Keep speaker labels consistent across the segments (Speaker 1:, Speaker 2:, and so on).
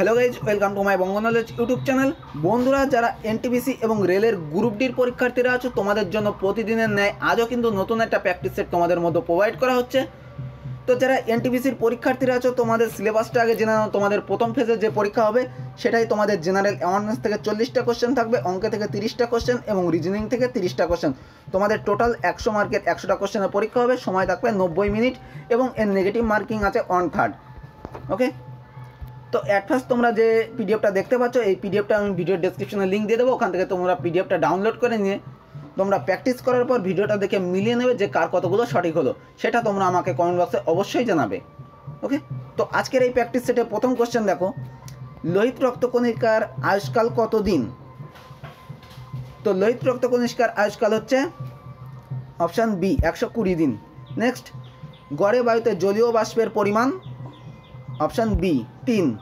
Speaker 1: Hello guys welcome to my Banga knowledge YouTube channel বন্ধুরা, যারা NTPC এবং রেলের গ্রুপ ডির পরীক্ষার্থীরা আছো, তোমাদের জন্য প্রতিদিনের ন্যায় আজও কিন্তু নতুন একটা প্র্যাকটিস সেট তোমাদের মধ্যে প্রোভাইড করা হচ্ছে। তো যারা এনটিপিসির পরীক্ষার্থীরা আছো, তোমাদের সিলেবাসটা আগে জেনে নাও, তোমাদের প্রথম ফেজে যে পরীক্ষা হবে, সেটাই তোমাদের জেনারেল অ্যাওয়ারনেস থেকে চল্লিশটা কোশ্চেন থাকবে, অঙ্কে থেকে তিরিশটা কোশ্চেন এবং রিজনিং থেকে তিরিশটা কোশ্চেন তোমাদের টোটাল একশো মার্কের একশোটা কোশ্চেনের পরীক্ষা হবে, সময় থাকবে নব্বই মিনিট এবং এর নেগেটিভ মার্কিং আছে ওয়ান থার্ড ওকে তো ফার্স্ট তোমরা যে পিডিএফটা দেখতে পাচ্ছ, এই পিডিএফটা আমি ভিডিও ডেসক্রিপশনে লিঙ্ক দিয়ে দেবো। ওখান থেকে তোমরা পিডিএফটা ডাউনলোড করে নিয়ে তোমরা প্র্যাকটিস করার পর ভিডিওটা দেখে মিলিয়ে নেবে যে কার কতগুলো সঠিক হলো। সেটা তোমরা আমাকে কমেন্ট বক্সে অবশ্যই জানাবে। ওকে তো আজকের এই প্র্যাকটিস সেটে প্রথম কোশ্চেন দেখো। লোহিত রক্তকণিকার আয়ুষ্কাল কত দিন তো লোহিত রক্তকণিকার আয়ুষ্কাল হচ্ছে অপশান বি একশো কুড়ি দিন। নেক্সট গড়ে বায়ুতে জলীয় বাষ্পের পরিমাণ অপশান বি তিন।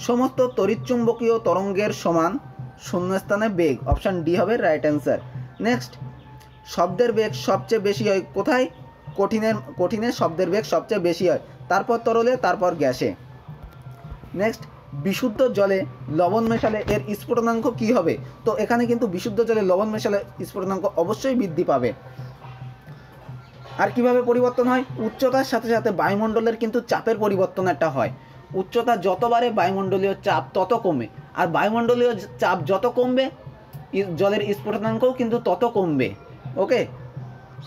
Speaker 1: সমস্ত তড়িৎচুম্বকীয় তরঙ্গের সমান শূন্যস্থানে বেগ। অপশান ডি হবে রাইট অ্যান্সার নেক্সট শব্দের বেগ সবচেয়ে বেশি হয় কোথায়? কঠিনের কঠিনের শব্দের বেগ সবচেয়ে বেশি হয়। তারপর তরলে, তারপর গ্যাসে। নেক্সট বিশুদ্ধ জলে লবণ মেশালে এর স্ফুটনাঙ্ক কী হবে? তো এখানে কিন্তু বিশুদ্ধ জলে লবণ মেশালে স্ফুটনাঙ্ক অবশ্যই বৃদ্ধি পাবে। আর কীভাবে পরিবর্তন হয়? উচ্চতার সাথে সাথে বায়ুমণ্ডলের কিন্তু চাপের পরিবর্তন একটা হয়। উচ্চতা যত বাড়ে বায়ুমণ্ডলীয় চাপ তত কমে আর বায়ুমণ্ডলীয় চাপ যত কমবে জলের স্ফুটনাঙ্কও কিন্তু তত কমবে। ওকে?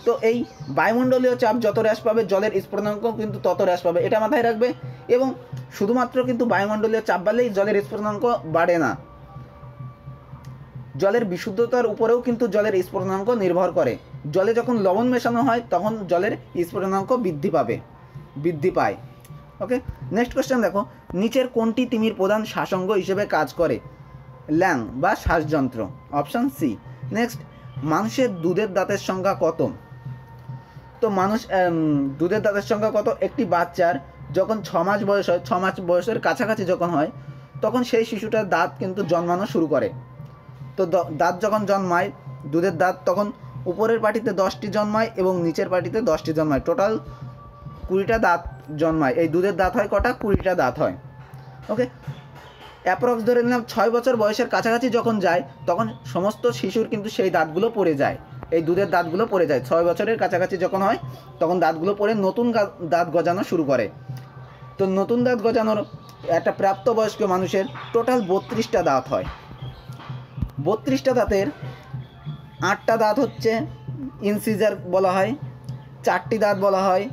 Speaker 1: তো এই বায়ুমণ্ডলীয় চাপ যত হ্রাস পাবে, জলের স্ফুটনাঙ্ক কিন্তু তত হ্রাস পাবে, এটা মাথায় রাখবে। এবং শুধুমাত্র কিন্তু বায়ুমণ্ডলীয় চাপ বাড়লেই জলের স্ফুটনাঙ্ক বাড়ে না। জলের বিশুদ্ধতার উপরেও কিন্তু জলের স্ফুটনাঙ্ক নির্ভর করে। জলে যখন লবণ মেশানো হয়, তখন জলের স্ফুটনাঙ্ক বৃদ্ধি পাবে, বৃদ্ধি পায়। ওকে নেক্সট কোয়েশ্চেন দেখো। নিচের কোনটি তিমির প্রধান শ্বাসঙ্গ হিসেবে কাজ করে? ল্যাং বা শ্বাসযন্ত্র। অপশান সি নেক্সট মানুষের দুধের দাঁতের সংখ্যা কত? তো মানুষ দুধের দাঁতের সংখ্যা কত? একটি বাচ্চার যখন ছ মাস বয়স হয়, ছ মাস বয়সের কাছাকাছি যখন হয়, তখন সেই শিশুটার দাঁত কিন্তু জন্মানো শুরু করে। তো দাঁত যখন জন্মায়, দুধের দাঁত তখন উপরের পাটিতে দশটি জন্মায় এবং নিচের পাটিতে দশটি জন্মায়। টোটাল কুড়িটা দাঁত জন্মায়। এই দুধের দাঁত হয় কটা? কুড়িটা দাঁত হয়। ওকে অ্যাপ্রক্স ধরে নিলাম ছয় বছর বয়সের কাছাকাছি যখন যায়, তখন সমস্ত শিশুর কিন্তু সেই দাঁতগুলো পড়ে যায়। এই দুধের দাঁতগুলো পড়ে যায়। ছয় বছরের কাছাকাছি যখন হয়, তখন দাঁতগুলো পড়ে নতুন দাঁত গজানো শুরু করে। তো নতুন দাঁত গজানোর একটা প্রাপ্তবয়স্ক মানুষের টোটাল বত্রিশটা দাঁত হয়। বত্রিশটা দাঁতের আটটা দাঁত হচ্ছে ইনসিজার বলা হয়, চারটি দাঁত বলা হয়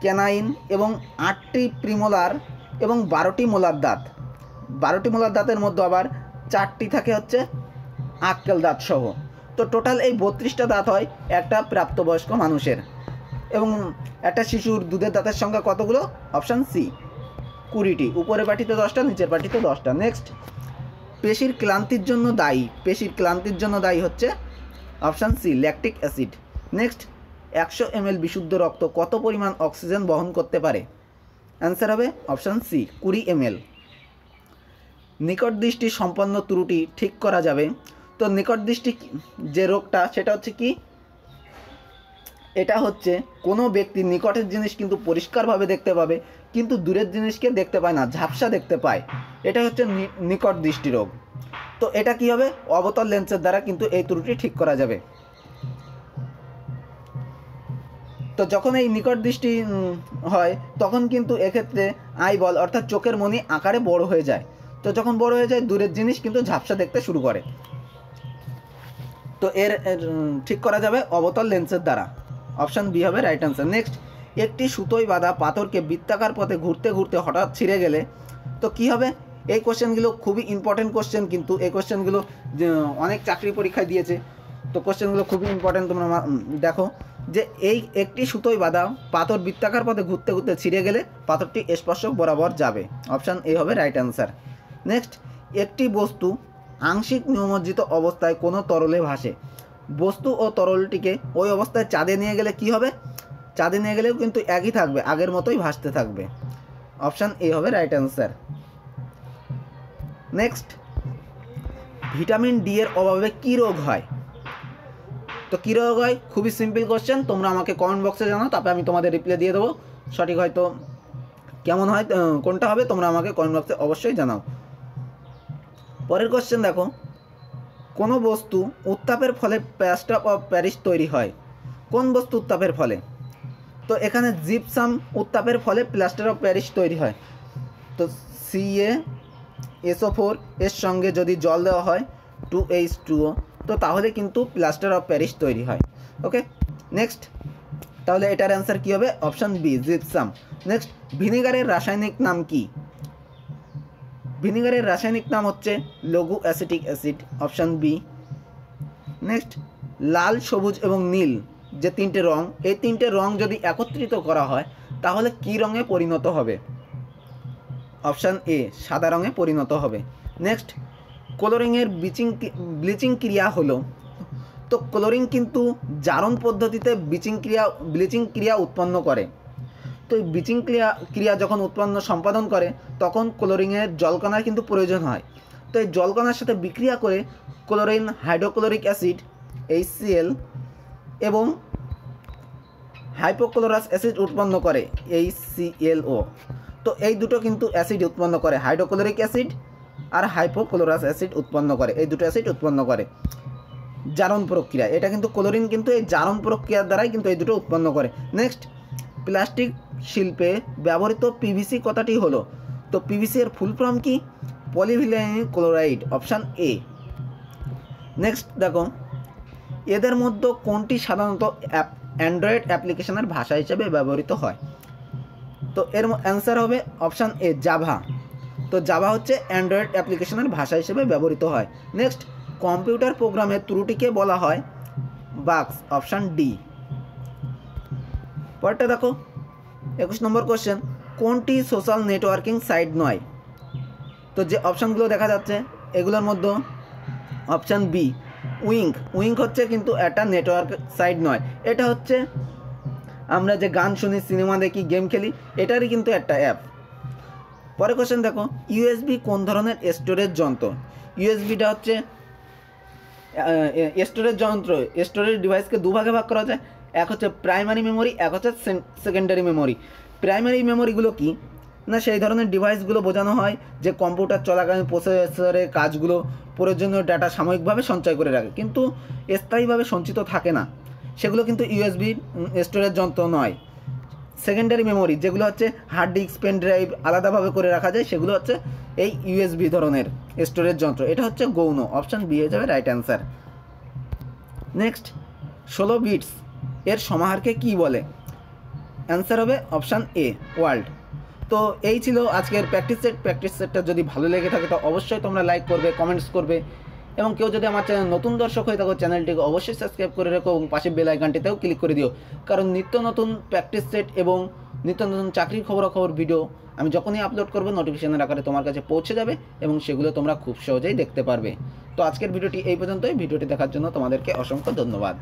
Speaker 1: ক্যানাইন এবং আটটি প্রিমোলার এবং বারোটি মোলার দাঁত। বারোটি মোলার দাঁতের মধ্যে আবার চারটি থাকে হচ্ছে আক্কেল দাঁত সহ। তো টোটাল এই বত্রিশটা দাঁত হয় একটা প্রাপ্তবয়স্ক মানুষের। এবং একটা শিশুর দুধের দাঁতের সংখ্যা কতগুলো? Option C. কুড়িটি। উপরের পাটিতে দশটা, নিচের পাটিতে দশটা। নেক্সট। পেশির ক্লান্তির জন্য দায়ী। পেশির ক্লান্তির জন্য দায়ী হচ্ছে option C, lactic acid. Next. একশো এমএল বিশুদ্ধ রক্ত কত পরিমাণ অক্সিজেন বহন করতে পারে? অ্যান্সার হবে অপশান সি, কুড়ি এমএল। নিকট দৃষ্টি সম্পন্ন ত্রুটি ঠিক করা যাবে। তো নিকট দৃষ্টি যে রোগটা, সেটা হচ্ছে কি? এটা হচ্ছে কোনো ব্যক্তি নিকটের জিনিস কিন্তু পরিষ্কারভাবে দেখতে পাবে, কিন্তু দূরের জিনিসকে দেখতে পায় না, ঝাপসা দেখতে পায়। এটা হচ্ছে নিকট দৃষ্টি রোগ। তো এটা কি হবে? অবতল লেন্সের দ্বারা কিন্তু এই ত্রুটি ঠিক করা যাবে। তো যখন এই নিকট দৃষ্টি হয়, তখন কিন্তু এক্ষেত্রে আই বল, অর্থাৎ চোখের মনি আকারে বড় হয়ে যায়। তো যখন বড় হয়ে যায়, দূরের জিনিস কিন্তু ঝাপসা দেখতে শুরু করে। তো এর ঠিক করা যাবে অবতল লেন্সের দ্বারা। অপশান বি হবে রাইট অ্যান্সার। নেক্সট, একটি সুতোয় বাঁধা পাথরকে বৃত্তাকার পথে ঘুরতে ঘুরতে হঠাৎ ছিঁড়ে গেলে, তো কি হবে? এই কোশ্চেনগুলো খুবই ইম্পর্টেন্ট কোশ্চেন কিন্তু এই কোশ্চেনগুলো অনেক চাকরি পরীক্ষায় দিয়েছে। তো কোশ্চেনগুলো খুবই ইম্পর্টেন্ট তোমরা দেখো। যে এই একটি সুতোয় বাঁধা পাথর বৃত্তাকার পথে ঘুরতে ঘুরতে ছিঁড়ে গেলে পাথরটি স্পর্শক বরাবর যাবে। অপশান এ হবে রাইট অ্যান্সার নেক্সট একটি বস্তু আংশিক নিয়মজ্জিত অবস্থায় কোনো তরলে ভাসে। বস্তু ও তরলটিকে ওই অবস্থায় চাঁদে নিয়ে গেলে কি হবে? চাঁদে নিয়ে গেলেও কিন্তু একই থাকবে, আগের মতোই ভাসতে থাকবে। অপশান এ হবে right answer next vitamin D এর অভাবে কী রোগ হয়? তো কী রোগ হয়? খুবই সিম্পল কোশ্চেন তোমরা আমাকে কমেন্ট বক্সে জানাও, তারপরে আমি তোমাদের রিপ্লাই দিয়ে দেবো। সঠিক হয়তো কেমন হয় কোনটা হবে, তোমরা আমাকে কমেন্ট বক্সে অবশ্যই জানাও। পরের কোশ্চেন দেখো। কোনো বস্তু উত্তাপের ফলে প্যাস্টা অফ প্যারিস তৈরি হয়। কোন বস্তু উত্তাপের ফলে? তো এখানে জিপসাম উত্তাপের ফলে প্লাস্টার অফ প্যারিস তৈরি হয়। তো সিএ এসও ফোর এর সঙ্গে যদি জল দেওয়া হয় টু এইচ টুও তো তাহলে কিন্তু প্লাস্টার অফ প্যারিস তৈরি হয়। ওকে নেক্সট তাহলে এটার অ্যান্সার কী হবে? অপশান বি জিপসাম নেক্সট ভিনেগারের রাসায়নিক নাম কি? ভিনেগারের রাসায়নিক নাম হচ্ছে লঘু acetic acid option B next লাল, সবুজ এবং নীল, যে তিনটে রং, এই তিনটে রং যদি একত্রিত করা হয়, তাহলে কি রঙে পরিণত হবে? অপশান এ সাদা রঙে পরিণত হবে। নেক্সট কোলোরিংয়ের ব্লিচিং ব্লিচিং ক্রিয়া হলো। তো ক্লোরিং কিন্তু জারণ পদ্ধতিতে ব্লিচিং ক্রিয়া ব্লিচিং ক্রিয়া উৎপন্ন করে। তো এই ব্লিচিং ক্রিয়া ক্রিয়া যখন উৎপন্ন, সম্পাদন করে, তখন ক্লোরিংয়ের জলকণার কিন্তু প্রয়োজন হয়। তো এই জলকণার সাথে বিক্রিয়া করে ক্লোরিন হাইড্রোক্লোরিক অ্যাসিড এইচসিএল এবং হাইপোক্লোরাস অ্যাসিড উৎপন্ন করে এইচসিএলও তো এই দুটো কিন্তু অ্যাসিড উৎপন্ন করে হাইড্রোক্লোরিক অ্যাসিড আর হাইপোক্লোরাস অ্যাসিড উৎপন্ন করে। এই দুটো অ্যাসিড উৎপন্ন করে। জারণ প্রক্রিয়া। এটা কিন্তু ক্লোরিন, কিন্তু এই জারণ প্রক্রিয়ার দ্বারাই কিন্তু এই দুটো উৎপন্ন করে। নেক্সট প্লাস্টিক শিল্পে ব্যবহৃত পিভিসি কথাটি হলো, তো পিভিসি এর ফুল ফর্ম কি? Polyvinyl chloride option A next দেখো, এদের মধ্যে কোনটি সাধারণত অ্যাপ অ্যান্ড্রয়েড অ্যাপ্লিকেশনের ভাষা হিসেবে ব্যবহৃত হয়? তো এর অ্যান্সার হবে অপশান এ জাভা তো জাভা হচ্ছে অ্যান্ড্রয়েড অ্যাপ্লিকেশনের ভাষা হিসেবে ব্যবহৃত হয়। নেক্সট কম্পিউটার প্রোগ্রামের ত্রুটিকে বলা হয়? বাক্স অপশান ডি পরেরটা দেখো। একুশ নম্বর কোশ্চেন কোনটি সোশ্যাল নেটওয়ার্কিং সাইট নয়? তো যে অপশানগুলো দেখা যাচ্ছে, এগুলোর মধ্যে অপশান বি উইঙ্ক উইঙ্ক হচ্ছে কিন্তু একটা নেটওয়ার্ক সাইট নয়। এটা হচ্ছে, আমরা যে গান শুনি, সিনেমা দেখি গেম খেলি, এটারই কিন্তু একটা অ্যাপ পরে কোশ্চেন দেখো ইউএসবি কোন ধরনের স্টোরেজ যন্ত্র? ইউএসবিটা হচ্ছে স্টোরেজ যন্ত্র। স্টোরেজ ডিভাইসকে দুভাগে ভাগ করা যায়। এক হচ্ছে প্রাইমারি মেমোরি এক হচ্ছে সেকেন্ডারি মেমোরি প্রাইমারি মেমোরিগুলো কি? না, সেই ধরনের ডিভাইসগুলো বোঝানো হয় যে কম্পিউটার চলাকালীন প্রসেসরের কাজগুলো প্রয়োজনীয় ডাটা সাময়িকভাবে সঞ্চয় করে রাখে। কিন্তু স্থায়ীভাবে সঞ্চিত থাকে না। সেগুলো কিন্তু ইউএসবি স্টোরেজ যন্ত্র নয়। সেকেন্ডারি মেমোরি যেগুলো হচ্ছে হার্ড ডিস্ক পেন ড্রাইভ আলাদাভাবে করে রাখা যায়, সেগুলো হচ্ছে এই ইউএসবি ধরনের স্টোরেজ যন্ত্র। এটা হচ্ছে গৌণ অপশান বি হয়ে যাবে রাইট অ্যান্সার নেক্সট ষোলো বিটস এর সমাহারকে কি বলে? অ্যান্সার হবে অপশান এ ওয়ার্ল্ড তো এই ছিল আজকের প্র্যাকটিস সেট প্র্যাকটিস সেটটা যদি ভালো লেগে থাকে, তো অবশ্যই তোমরা লাইক করবে কমেন্টস করবে। এবং কেউ যদি আমার চ্যানেল নতুন দর্শক হয়ে থাকো চ্যানেলটিকে অবশ্যই সাবস্ক্রাইব করে রাখো এবং পাশে বেল আইকনটিতেও ক্লিক করে দিও। কারণ নিত্য নতুন প্র্যাকটিস সেট এবং নিত্য নতুন চাকরির খবরাখবর ভিডিও আমি যখনই আপলোড করব নোটিফিকেশনের আকারে তোমার কাছে পৌঁছে যাবে এবং সেগুলো তোমরা খুব সহজেই দেখতে পারবে। তো আজকের ভিডিওটি এই পর্যন্তই। ভিডিওটি দেখার জন্য তোমাদেরকে অসংখ্য ধন্যবাদ।